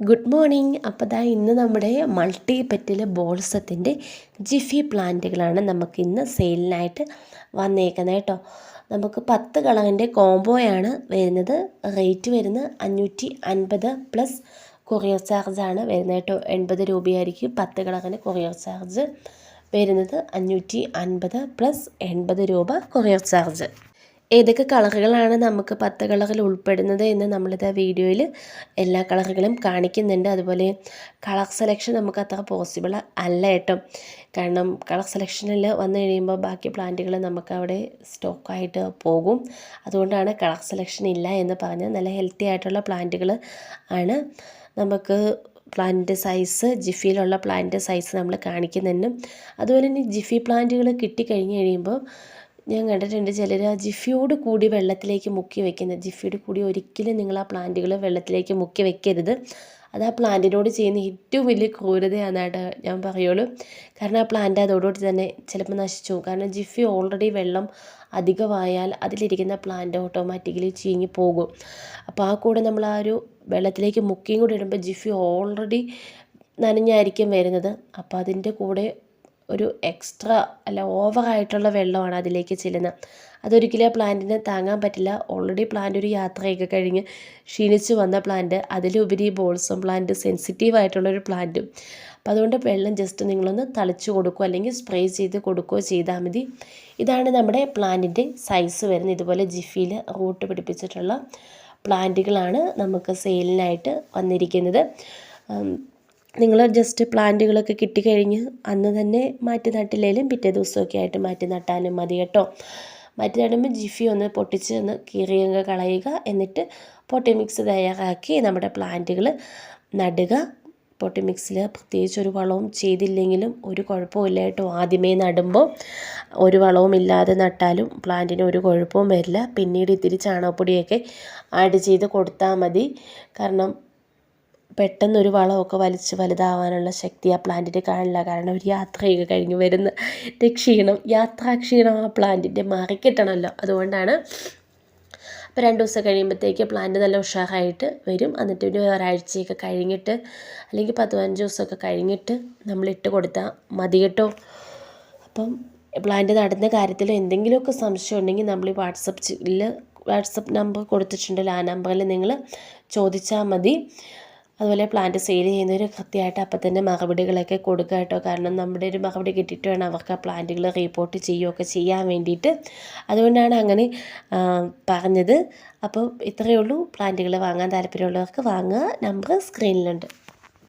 Good morning അപ്പോൾ ദാ ഇന്ന് നമ്മുടെ മൾട്ടി പെറ്റിൽ ബോൾസത്തിന്റെ ജിഫി പ്ലാന്റുകളാണ് നമുക്ക് ഇന്ന് സെയിലിനായിട്ട് വന്നേക്കുന്നത് കേട്ടോ. നമുക്ക് പത്ത് കളറിന്റെ കോംബോയാണ് വരുന്നത്. റേറ്റ് വരുന്നത് അഞ്ഞൂറ്റി അൻപത് പ്ലസ് കൊറിയർ ചാർജാണ് വരുന്നത് കേട്ടോ. എൺപത് രൂപയായിരിക്കും പത്ത് കളറിന്റെ കൊറിയർ ചാർജ് വരുന്നത്. അഞ്ഞൂറ്റി അൻപത് പ്ലസ് എൺപത് രൂപ കൊറിയർ ചാർജ് ഏതൊക്കെ കളറുകളാണ് നമുക്ക് പത്ത് കളറിൽ ഉൾപ്പെടുന്നത് എന്ന് നമ്മളിത് വീഡിയോയിൽ എല്ലാ കളറുകളും കാണിക്കുന്നുണ്ട്. അതുപോലെ കളർ സെലക്ഷൻ നമുക്ക് അത്ര പോസിബിൾ അല്ല കേട്ടോ. കാരണം കളർ സെലക്ഷനിൽ വന്നു കഴിയുമ്പോൾ ബാക്കി പ്ലാന്റുകൾ നമുക്ക് അവിടെ സ്റ്റോക്കായിട്ട് പോകും. അതുകൊണ്ടാണ് കളർ സെലക്ഷൻ ഇല്ല എന്ന് പറഞ്ഞാൽ നല്ല ഹെൽത്തി ആയിട്ടുള്ള പ്ലാന്റുകൾ ആണ് നമുക്ക് പ്ലാന്റ് സൈസ് ജിഫിയിലുള്ള പ്ലാന്റ് സൈസ് നമ്മൾ കാണിക്കുന്നുണ്ട്. അതുപോലെ തന്നെ ജിഫി പ്ലാന്റുകൾ കിട്ടിക്കഴിഞ്ഞ് കഴിയുമ്പോൾ ഞാൻ കണ്ടിട്ടുണ്ട് ചിലർ ആ ജിഫിയോട് കൂടി വെള്ളത്തിലേക്ക് മുക്കി വെക്കുന്നത്. ജിഫിയോട് കൂടി ഒരിക്കലും നിങ്ങൾ ആ പ്ലാന്റുകൾ വെള്ളത്തിലേക്ക് മുക്കി വെക്കരുത്. അത് ആ പ്ലാന്റിനോട് ചെയ്യുന്ന ഏറ്റവും വലിയ ക്രൂരതയാണെന്നായിട്ട് ഞാൻ പറയുള്ളൂ. കാരണം ആ പ്ലാന്റ് അതോടുകൂടി തന്നെ ചിലപ്പോൾ നശിച്ചു കാരണം ജിഫി ഓൾറെഡി വെള്ളം അധികമായാൽ അതിലിരിക്കുന്ന പ്ലാന്റ് ഓട്ടോമാറ്റിക്കലി ചീങ്ങി പോകും. അപ്പോൾ ആ കൂടെ നമ്മൾ ആ ഒരു വെള്ളത്തിലേക്ക് മുക്കിയും കൂടി ഇടുമ്പോൾ ജിഫി ഓൾറെഡി നനഞ്ഞായിരിക്കും വരുന്നത്. അപ്പോൾ അതിന്റെ കൂടെ ഒരു എക്സ്ട്രാ അല്ല ഓവറായിട്ടുള്ള വെള്ളമാണ് അതിലേക്ക് ചെല്ലുന്നത് അതൊരിക്കലും ആ പ്ലാന്റിന് താങ്ങാൻ പറ്റില്ല. ഓൾറെഡി പ്ലാന്റ് ഒരു യാത്രയൊക്കെ കഴിഞ്ഞ് ക്ഷീണിച്ച് വന്ന പ്ലാന്റ് അതിലുപരി ബോൾസം പ്ലാന്റ് സെൻസിറ്റീവ് ആയിട്ടുള്ളൊരു പ്ലാന്റും അപ്പം അതുകൊണ്ട് വെള്ളം ജസ്റ്റ് നിങ്ങളൊന്ന് തളിച്ചു കൊടുക്കുക അല്ലെങ്കിൽ സ്പ്രേ ചെയ്ത് കൊടുക്കുകയോ ചെയ്താൽ മതി. ഇതാണ് നമ്മുടെ പ്ലാന്റിന്റെ സൈസ് വരുന്നത്. ഇതുപോലെ ജിഫിയിൽ റൂട്ട് പിടിപ്പിച്ചിട്ടുള്ള പ്ലാന്റുകളാണ് നമുക്ക് സെയിലിനായിട്ട് വന്നിരിക്കുന്നത്. നിങ്ങൾ ജസ്റ്റ് പ്ലാന്റുകളൊക്കെ കിട്ടിക്കഴിഞ്ഞ് അന്ന് തന്നെ മാറ്റി നട്ടില്ലെങ്കിലും പിറ്റേ ദിവസമൊക്കെ ആയിട്ട് മാറ്റി നട്ടാലും മതി കേട്ടോ. മാറ്റി നടുമ്പോൾ ജിഫി ഒന്ന് പൊട്ടിച്ച് ഒന്ന് കീറിയങ്ങ് കളയുക. എന്നിട്ട് പൊട്ടി മിക്സ് തയ്യാറാക്കി നമ്മുടെ പ്ലാന്റുകൾ നടുക. പൊട്ടി മിക്സിൽ പ്രത്യേകിച്ച് ഒരു വളവും ചെയ്തില്ലെങ്കിലും ഒരു കുഴപ്പമില്ല കേട്ടോ. ആദ്യമേ നടുമ്പോൾ ഒരു വളവും ഇല്ലാതെ നട്ടാലും പ്ലാന്റിന് ഒരു കുഴപ്പവും വരില്ല. പിന്നീട് ഇത്തിരി ചാണകപ്പൊടിയൊക്കെ ആഡ് ചെയ്ത് കൊടുത്താൽ മതി. കാരണം പെട്ടെന്നൊരു വളമൊക്കെ വലിച്ച് വലുതാവാനുള്ള ശക്തി ആ പ്ലാന്റിന് കാണില്ല കാരണം ഒരു യാത്രയൊക്കെ കഴിഞ്ഞ് വരുന്ന ക്ഷീണം യാത്രാക്ഷീണം ആ പ്ലാന്റിന്റെ മാറിക്കിട്ടണമല്ലോ അതുകൊണ്ടാണ് അപ്പോൾ രണ്ട് ദിവസം കഴിയുമ്പോഴത്തേക്ക് പ്ലാന്റ് നല്ല ഉഷാറായിട്ട് വരും. എന്നിട്ട് പിന്നെ ഒരാഴ്ചയൊക്കെ കഴിഞ്ഞിട്ട് അല്ലെങ്കിൽ പത്ത് പതിനഞ്ച് ദിവസമൊക്കെ കഴിഞ്ഞിട്ട് നമ്മൾ ഇട്ട് കൊടുത്താൽ മതി കേട്ടോ. അപ്പം പ്ലാന്റ് നടന്ന കാര്യത്തിൽ എന്തെങ്കിലുമൊക്കെ സംശയം ഉണ്ടെങ്കിൽ നമ്മൾ ഈ വാട്സപ്പിൽ വാട്സപ്പ് നമ്പർ കൊടുത്തിട്ടുണ്ടല്ലോ ആ നമ്പറിൽ നിങ്ങൾ ചോദിച്ചാൽ മതി. അതുപോലെ പ്ലാന്റ് സെയിൽ ചെയ്യുന്നവർ കൃത്യമായിട്ട് അപ്പം തന്നെ മറുപടികളൊക്കെ കൊടുക്കുക കേട്ടോ. കാരണം നമ്മുടെ ഒരു മറുപടി കിട്ടിയിട്ട് വേണം അവർക്ക് ആ പ്ലാന്റുകൾ റിപ്പോർട്ട് ചെയ്യുകയൊക്കെ ചെയ്യാൻ വേണ്ടിയിട്ട്. അതുകൊണ്ടാണ് അങ്ങനെ പറഞ്ഞത്. അപ്പോൾ ഇത്രയേ ഉള്ളൂ. പ്ലാന്റുകൾ വാങ്ങാൻ താല്പര്യമുള്ളവർക്ക് വാങ്ങുക. നമ്പർ സ്ക്രീനിലുണ്ട്